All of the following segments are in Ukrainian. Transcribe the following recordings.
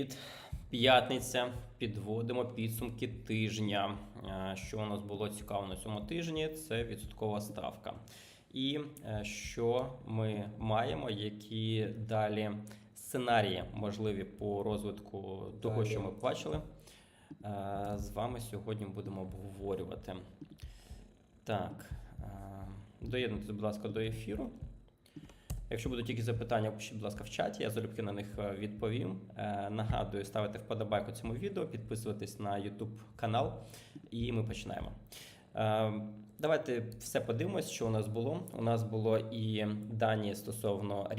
Привіт! П'ятниця. Підводимо підсумки тижня. Е, Що у нас було цікаво на цьому тижні? Це відсоткова ставка. І е, що ми маємо, які далі сценарії можливі по розвитку того, що ми бачили. Е, З вами сьогодні будемо обговорювати. Так, доєднуйтесь, будь ласка, до ефіру. Якщо будуть якісь запитання, пишіть, будь ласка, в чаті, я залюбки на них е, відповім. Е, Нагадую, ставити вподобайку цьому відео, підписуватись на YouTube канал, і ми починаємо. Е, Давайте все подивимось, що у нас було. У нас було і дані стосовно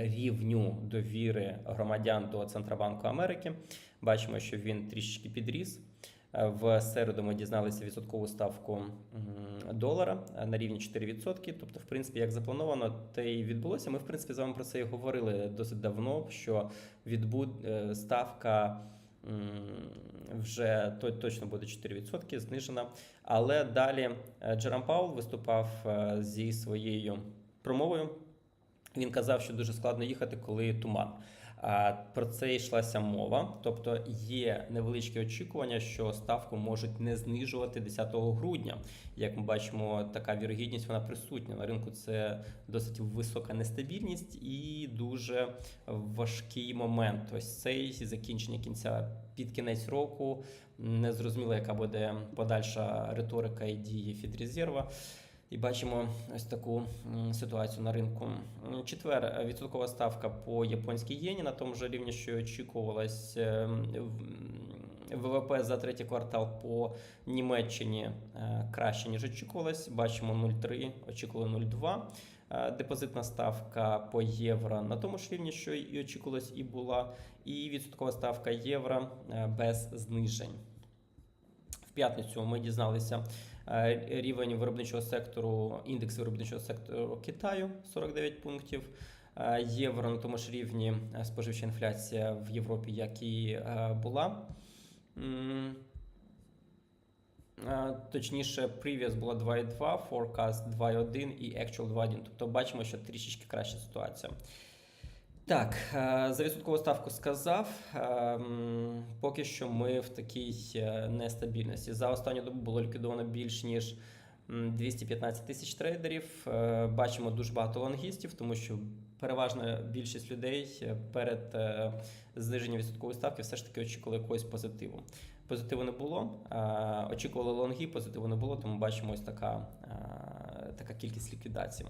рівню довіри громадян до Центробанку Америки. Бачимо, що він трішечки підріс. Е, В середу ми дізналися відсоткову ставку долара е, на рівні 4%. Тобто, в принципі, як заплановано, те і відбулося. Ми, в принципі, з вами про це і говорили досить давно, що відбуд е, ставка вже точно буде 4% знижена. Але далі Джером Паул виступав зі своєю промовою. Він казав, що дуже складно їхати, коли туман. А про це йшлася мова. Тобто є невеличкі очікування, що ставку можуть не знижувати 10 грудня. Як ми бачимо, така вірогідність вона присутня на ринку. Це досить висока нестабільність і дуже важкий момент. Ось цей закінчення кінця під кінець року. Незрозуміло, яка буде подальша риторика і дії Фідрезерва. І бачимо ось таку ситуацію на ринку. Четвер е, відсоткова ставка по японській єні на тому ж рівні, що очікувалось. Е, ВВП за третій квартал по Німеччині е, краще ніж очікувалось. Бачимо 0,3, очікували 0,2. Е, Депозитна ставка по євро на тому ж рівні, що і очікувалось, і була. І відсоткова ставка євро без знижень. В п'ятницю ми дізналися рівень виробничого сектору, індекс виробничого сектору Китаю 49 пунктів. Е, Євро на тому ж рівні е, споживча інфляція в Європі, як і е, була. Е, Точніше, previous була 2,2, forecast 2,1 і actual 2,1. Тобто бачимо, що трішечки краща ситуація. Так, е, за відсоткову ставку сказав. Ем, Поки що ми в такій е, нестабільності. За останню добу було ліквідовано більш ніж 215 тисяч трейдерів. Е, Бачимо дуже багато лонгістів, тому що переважна більшість людей перед зниженням відсоткової ставки все ж таки очікували якогось позитиву. Позитиву не було. Очікували лонги, позитиву не було, тому бачимо ось така, така кількість ліквідацій.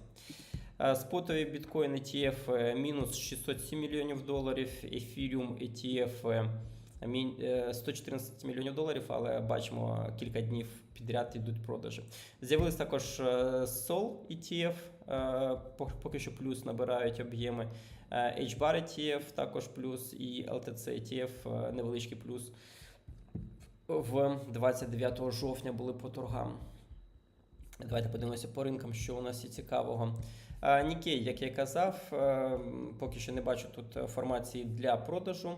Е, Спотові біткоін ETF е, мінус 607 мільйонів доларів, ефіріум ETF е, мін- е, 114 мільйонів доларів, але бачимо кілька днів підряд йдуть продажі. З'явились також е, Sol ETF, е, поки що плюс набирають об'єми. Е, HBAR ETF також плюс і LTC ETF е, невеличкий плюс. В 29 жовтня були по торгам. Давайте подивимося по ринкам, що у нас є цікавого. Нікей, як я казав, е, поки що не бачу тут формації для продажу.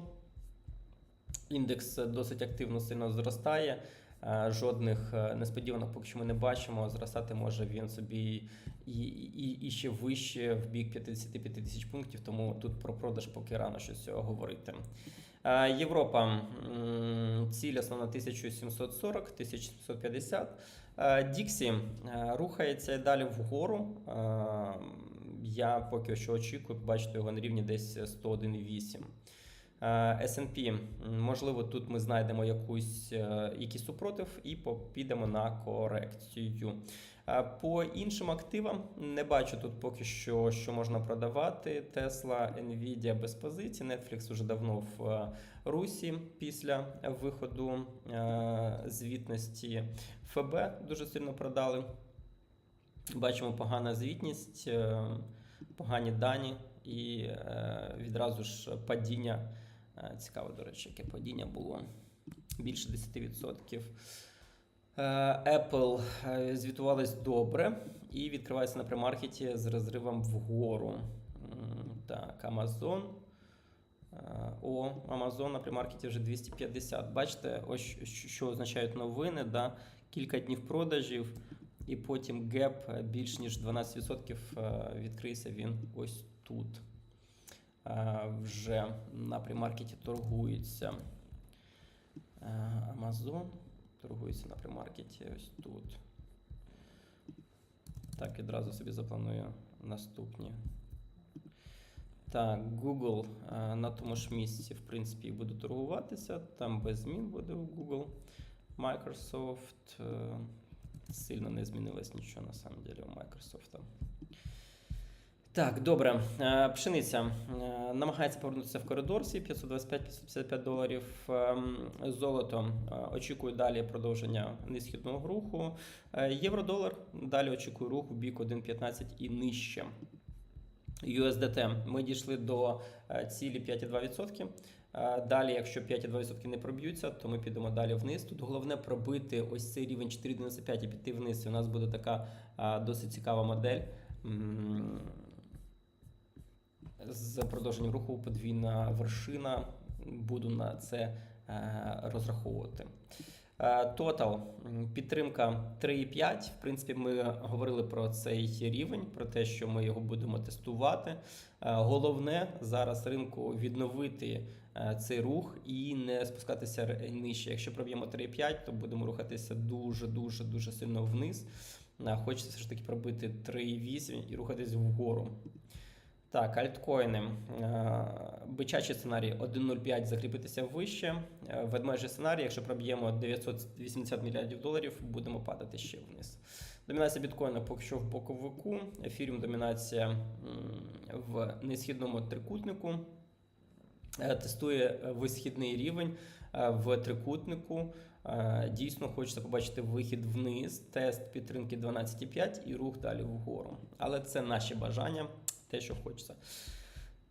Індекс досить активно сильно зростає. Е, Жодних е, несподіванок поки що ми не бачимо. Зростати може він собі і, і, і ще вище в бік 55 тисяч пунктів, тому тут про продаж поки рано щось говорити. Європа ціль основна 1740, 1750. Е, Діксі рухається далі вгору. Е, Я поки що очікую бачити його на рівні десь 101,8. Е, S&P, можливо, тут ми знайдемо якусь, е, якийсь супротив і підемо на корекцію. Е, По іншим активам не бачу тут поки що, що можна продавати. Tesla, Nvidia без позицій. Netflix уже давно в е, Русі після виходу е, звітності. ФБ дуже сильно продали. Бачимо погана звітність, е, погані дані і е, відразу ж падіння. Е, Цікаво, до речі, яке падіння було більше 10%. Е, Apple звітувалась добре і відкривається на премаркеті з розривом вгору. Так, Amazon. О, Amazon на премаркеті вже 250. Бачите, ось що означають новини. Да? Кілька днів продажів, і потім геп більш ніж 12% е, відкрився він ось тут. е, вже на примаркеті торгується. Е, Amazon торгується на примаркеті ось тут. Так, відразу собі запланую наступні. Так, Google е, на тому ж місці, в принципі, буде торгуватися. Там без змін буде у Google. Microsoft. Сильно не змінилось нічого на самом деле у Microsoft. Так, добре. Е, Пшениця е, намагається повернутися в коридор свій 525-555 доларів. Ем, Золото е, очікує далі продовження низхідного руху. Євро-долар далі очікує рух у бік 1.15 і нижче. USDT ми дійшли до цілі 5,2%. Е, Далі, якщо 5,2% не проб'ються, то ми підемо далі вниз. Тут головне пробити ось цей рівень 4,95 і піти вниз. І у нас буде така е, досить цікава модель. З продовженням руху подвійна вершина. Буду на це е, розраховувати. Тотал підтримка 3,5. В принципі, ми говорили про цей рівень, про те, що ми його будемо тестувати. Головне зараз ринку відновити цей рух і не спускатися нижче. Якщо проб'ємо 3,5, то будемо рухатися дуже дуже сильно вниз. Е, Хочеться все ж таки пробити 3,8 і рухатись вгору. Так, альткоїни. Е, Бичачий сценарій 1.05 закріпитися вище. Е, Ведмежий сценарій, якщо проб'ємо 980 мільярдів доларів, будемо падати ще вниз. Домінація біткоїна поки що в боковику. Ефіріум домінація в несхідному трикутнику. Е, Тестує е, висхідний рівень е, в трикутнику. Дійсно, хочеться побачити вихід вниз, тест підтримки 12,5 і рух далі вгору. Але це наші бажання, те, що хочеться.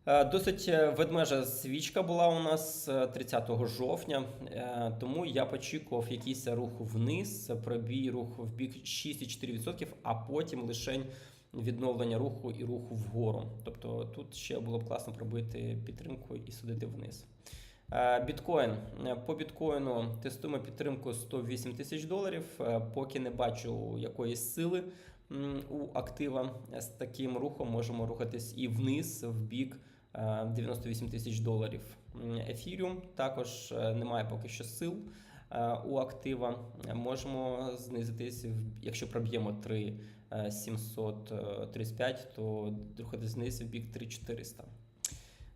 Досить ведмежа свічка була у нас е, 30 жовтня, тому я очікував якийсь рух вниз, пробій рух в бік 6,4%, а потім лише відновлення руху і руху вгору. Тобто тут ще було б класно пробити підтримку і судити вниз. Е, Біткоін. Е, По біткоїну тестуємо підтримку 108 тисяч доларів. Е, Поки не бачу якоїсь сили у актива з таким рухом можемо рухатись і вниз, в бік е, 98 тисяч доларів. Ефіріум також немає поки що сил у актива. Е, Можемо знизитись, якщо проб'ємо 3 е, 735, то рухатись вниз в бік 3400.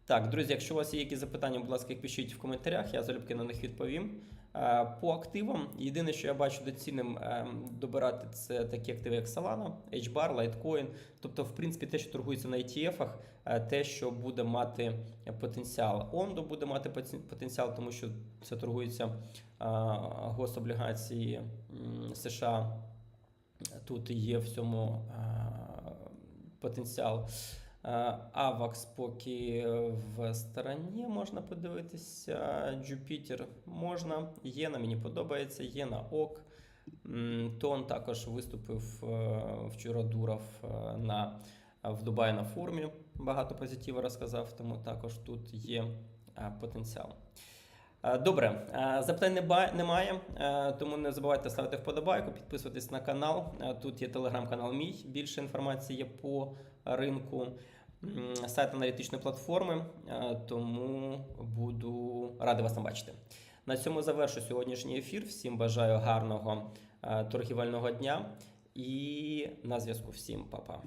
Так, друзі, якщо у вас є якісь запитання, будь ласка, пишіть в коментарях, я залюбки на них відповім. Е, По активам, єдине, що я бачу доцільним ем, добирати, це такі активи, як Solana, HBAR, Litecoin. Тобто, в принципі, те, що торгується на ETF-ах, е, те, що буде мати потенціал. Ондо буде мати потенціал, тому що це торгуються е, гособлігації США. Тут є в цьому е, потенціал. Е, Авакс поки в стороні можна подивитися. Jupiter можна. Єна мені подобається, Єна ок. Тон також виступив е, вчора Дуров е, на, в Дубаї на форумі. Багато позитиву розказав, тому також тут є е, потенціал. Е, Добре, е, запитань немає, е, тому не забувайте ставити вподобайку, підписуватись на канал. Тут є телеграм-канал мій. Більше інформації є по ринку. Сайт аналітичної платформи, тому буду радий вас там бачити. На цьому завершу сьогоднішній ефір. Всім бажаю гарного торгівельного дня і на зв'язку всім, па-па.